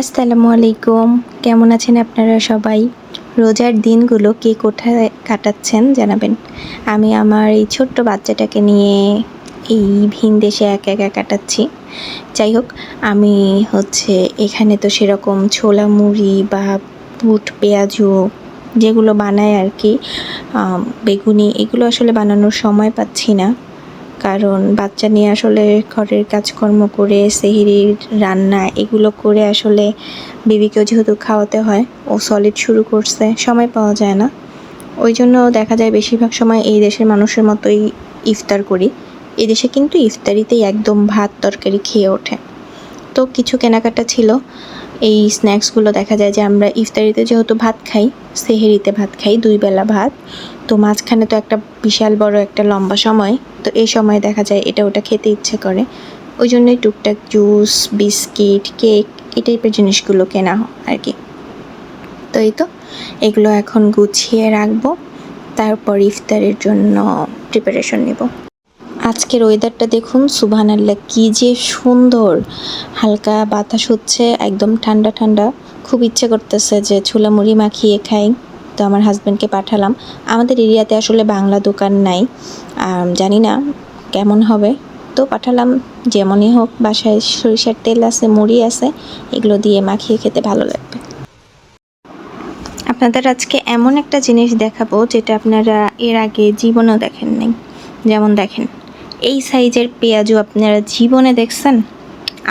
আসসালামু আলাইকুম কেমন আছেন আপনারা সবাই? রোজার দিনগুলো কে কোথায় কাটাচ্ছেন জানাবেন। আমি আমার এই ছোট্ট বাচ্চাটাকে নিয়ে এই ভিন দেশে একা একা কাটাচ্ছি। যাই হোক, আমি হচ্ছে এখানে তো সেরকম ছোলা মুড়ি বা বুট, পেঁয়াজু যেগুলো বানায় আর কি বেগুনি এগুলো আসলে বানানোর সময় পাচ্ছি না। কারণ বাচ্চা নিয়ে আসলে ঘরের কাজকর্ম করে, সেহিরির রান্না এগুলো করে আসলে বেবিকেও যেহেতু খাওয়াতে হয়, ও সলিড শুরু করছে, সময় পাওয়া যায় না। ওই জন্য দেখা যায় বেশিরভাগ সময় এই দেশের মানুষের মতোই ইফতার করি। এই দেশে কিন্তু ইফতারিতেই একদম ভাত তরকারি খেয়ে ওঠে। তো কিছু কেনাকাটা ছিল। এই স্ন্যাক্সগুলো দেখা যায় যে আমরা ইফতারিতে যেহেতু ভাত খাই, সেহেরিতে ভাত খাই, দুই বেলা ভাত। তো মাঝখানে তো একটা বিশাল বড় একটা লম্বা সময়, তো এই সময় দেখা যায় এটা ওটা খেতে ইচ্ছে করে। ওই জন্যই টুকটাক জুস বিস্কিট কেক এই টাইপের জিনিসগুলো কেনা আর কি। তো এই তো, এগুলো এখন গুছিয়ে রাখব। তারপর ইফতারের জন্য প্রিপারেশন নেব। আজকের ওয়েদারটা দেখুন সুবহান আল্লাহ কী যে সুন্দর। হালকা বাতাস হচ্ছে, একদম ঠান্ডা ঠান্ডা। খুব ইচ্ছে করতেছে যে ছোলা মুড়ি মাখিয়ে খাই। তো আমার হাজব্যান্ডকে পাঠালাম। আমাদের এরিয়াতে আসলে বাংলা দোকান নাই। জানি না কেমন হবে। তো পাঠালাম, যেমনই হোক, বাসায় সরিষার তেল আছে, মুড়ি আছে, এগুলো দিয়ে মাখিয়ে খেতে ভালো লাগবে। আপনাদের আজকে এমন একটা জিনিস দেখাবো, যেটা আপনারা এর আগে জীবনেও দেখেন নাই। যেমন দেখেন এই সাইজের পেঁয়াজু আপনারা জীবনে দেখছেন?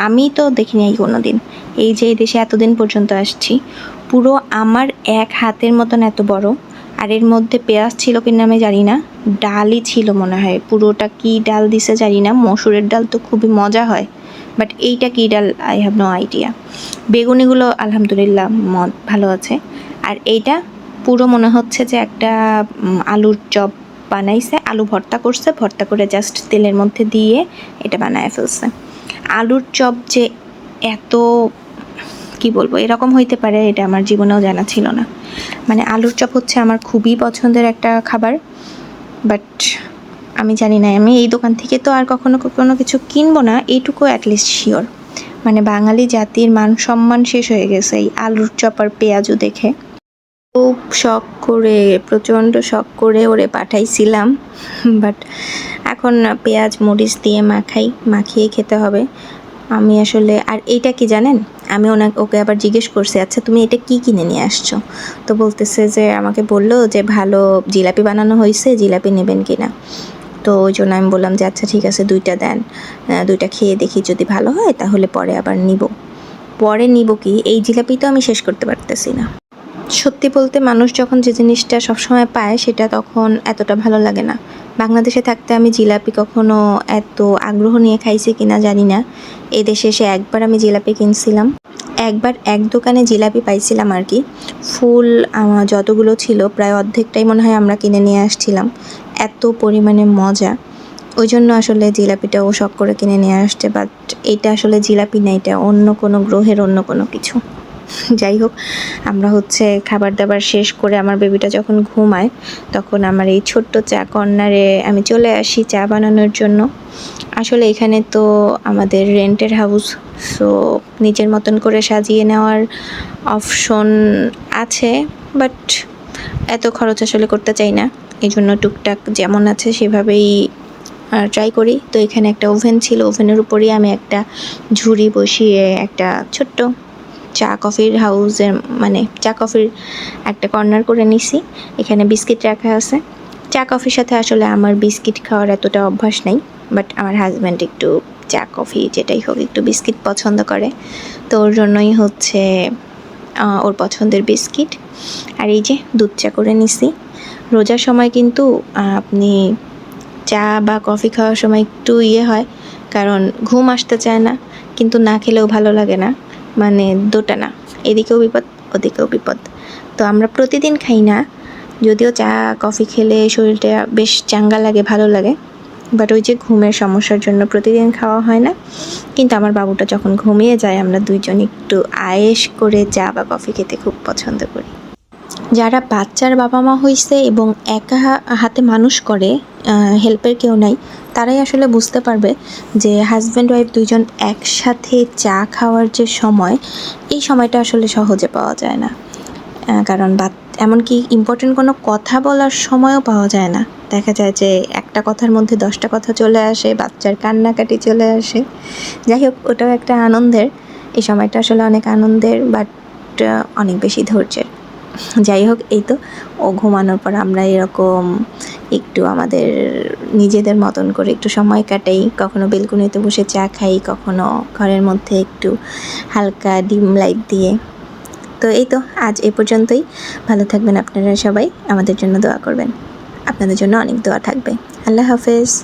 আমি তো দেখিনি কোনো দিন এই যে এই দেশে এতদিন পর্যন্ত আসছি, পুরো আমার এক হাতের মতন এত বড়, আর এর মধ্যে পেঁয়াজ ছিল কিনা আমি জানি না, ডালই ছিল মনে হয়। পুরোটা কি ডাল দিছে জানি না, মসুরের ডাল তো খুবই মজা হয়। বাট এইটা কি ডাল? আই হ্যাভ নো আইডিয়া বেগুনিগুলো আলহামদুলিল্লাহ মদ ভালো আছে। আর এইটা পুরো মনে হচ্ছে যে একটা আলুর চপ বানাইছে, আলু ভর্তা করছে, ভর্তা করে জাস্ট তেলের মধ্যে দিয়ে এটা বানায় ফেলছে। আলুর চপ যে এত, কি বলব, এরকম হইতে পারে এটা আমার জীবনেও জানা ছিল না। মানে আলুর চপ হচ্ছে আমার খুবই পছন্দের একটা খাবার বাট আমি জানি না, আমি এই দোকান থেকে তো আর কখনো কখনো কিছু কিনবো না, এইটুকু অ্যাটলিস্ট শিওর মানে বাঙালি জাতির মান সম্মান শেষ হয়ে গেছে এই আলুর চপ আর পেঁয়াজও দেখে। খুব শখ করে, প্রচণ্ড শখ করে ওরে পাঠাইছিলাম। বাট এখন পেঁয়াজ, মরিচ দিয়ে মাখাই, মাখিয়ে খেতে হবে। আমি আসলে, আর এইটা কি জানেন? আমি ওনাকে, ওকে আবার জিজ্ঞেস করছি আচ্ছা তুমি এটা কি কিনে নিয়ে আসছো? তো বলতেছে যে, আমাকে বলল যে, ভালো জিলাপি বানানো হয়েছে, জিলাপি নেবেন কি না তো ওই জন্য আমি বললাম যে আচ্ছা ঠিক আছে, দুইটা দেন। দুইটা খেয়ে দেখি যদি ভালো হয়, তাহলে পরে আবার নিব। পরে নিব কি? এই জিলাপি তো আমি শেষ করতে পারতেছি না। সত্যি বলতে মানুষ যখন যে জিনিসটা সবসময় পায়, সেটা তখন এতটা ভালো লাগে না। বাংলাদেশে থাকতে আমি জিলাপি কখনো এত আগ্রহ নিয়ে খাইছি কিনা জানি না। এই দেশে এসে একবার আমি জিলাপি কিনছিলাম। একবার এক দোকানে জিলাপি পাইছিলাম আর কি। ফুল যতগুলো ছিল, প্রায় অর্ধেকটাই মনে হয় আমরা কিনে নিয়ে আসছিলাম। এত পরিমাণে মজা। ওই জন্য আসলে জিলাপিটাও শখ করে কিনে নিয়ে আসছে বাট এটা আসলে জিলাপি না, এটা অন্য কোনো গ্রহের অন্য কোনো কিছু। যাই হোক, আমরা হচ্ছে খাবার দাবার শেষ করে আমার বেবিটা যখন ঘুমায়, তখন আমার এই ছোট্ট চা কর্নারে আমি চলে আসি চা বানানোর জন্য। আসলে এখানে তো আমাদের রেন্টের হাউস, সো নিজের মতন করে সাজিয়ে নেওয়ার অপশন আছে, বাট এত খরচ আসলে করতে চাই না। এই জন্য টুকটাক যেমন আছে সেভাবেই ট্রাই করি। তো এখানে একটা ওভেন ছিল, ওভেনের উপরেই আমি একটা ঝুড়ি বসিয়ে একটা ছোট্ট চা কফির হাউসের মানে চা কফির একটা কর্নার করে নিছি। এখানে বিস্কিট রাখা আছে। চা কফির সাথে আসলে আমার বিস্কিট খাওয়ার এতটা অভ্যাস নেই, বাট আমার হাজব্যান্ড একটু চা কফি যেটাই হোক একটু বিস্কিট পছন্দ করে। তো ওর জন্যই হচ্ছে ওর পছন্দের বিস্কিট। আর এই যে দুধ চা করে নিছি। রোজার সময় কিন্তু আপনি চা বা কফি খাওয়ার সময় একটু ইয়ে হয়, কারণ ঘুম আসতে চায় না, কিন্তু না খেলেও ভালো লাগে না। মানে দুটা না, এদিকেও বিপদ, ওদিকেও বিপদ। তো আমরা প্রতিদিন খাই না, যদিও চা, কফি খেলে শরীরটা বেশ চাঙ্গা লাগে, ভালো লাগে। বাট ওই যে ঘুমের সমস্যার জন্য প্রতিদিন খাওয়া হয় না। কিন্তু আমার বাবুটা যখন ঘুমিয়ে যায়, আমরা দুইজন একটু আয়েশ করে চা বা কফি খেতে খুব পছন্দ করি। যারা বাচ্চার বাবা মা হইছে এবং একা হাতে মানুষ করে হেল্পের কেউ নাই তারাই আসলে বুঝতে পারবে যে হাজব্যান্ড ওয়াইফ দুজন একসাথে চা খাওয়ার যে সময়, এই সময়টা আসলে সহজে পাওয়া যায় না। কারণ বা এমনকি ইম্পর্টেন্ট কোনো কথা বলার সময়ও পাওয়া যায় না। দেখা যায় যে একটা কথার মধ্যে দশটা কথা চলে আসে, বাচ্চার কান্নাকাটি চলে আসে। যাই হোক, ওটাও একটা আনন্দের। এই সময়টা আসলে অনেক আনন্দের বাট অনেক বেশি ধৈর্যের। যাই হোক, এই তো, ও ঘুমানোর পর আমরা এরকম একটু আমাদের নিজেদের মতন করে একটু সময় কাটাই। কখনো বেলকুনিতে বসে চা খাই, কখনো ঘরের মধ্যে একটু হালকা ডিম লাইট দিয়ে। তো এই তো, আজ এ পর্যন্তই। ভালো থাকবেন আপনারা সবাই। আমাদের জন্য দোয়া করবেন। আপনাদের জন্য অনেক দোয়া থাকবে। আল্লাহ হাফেজ।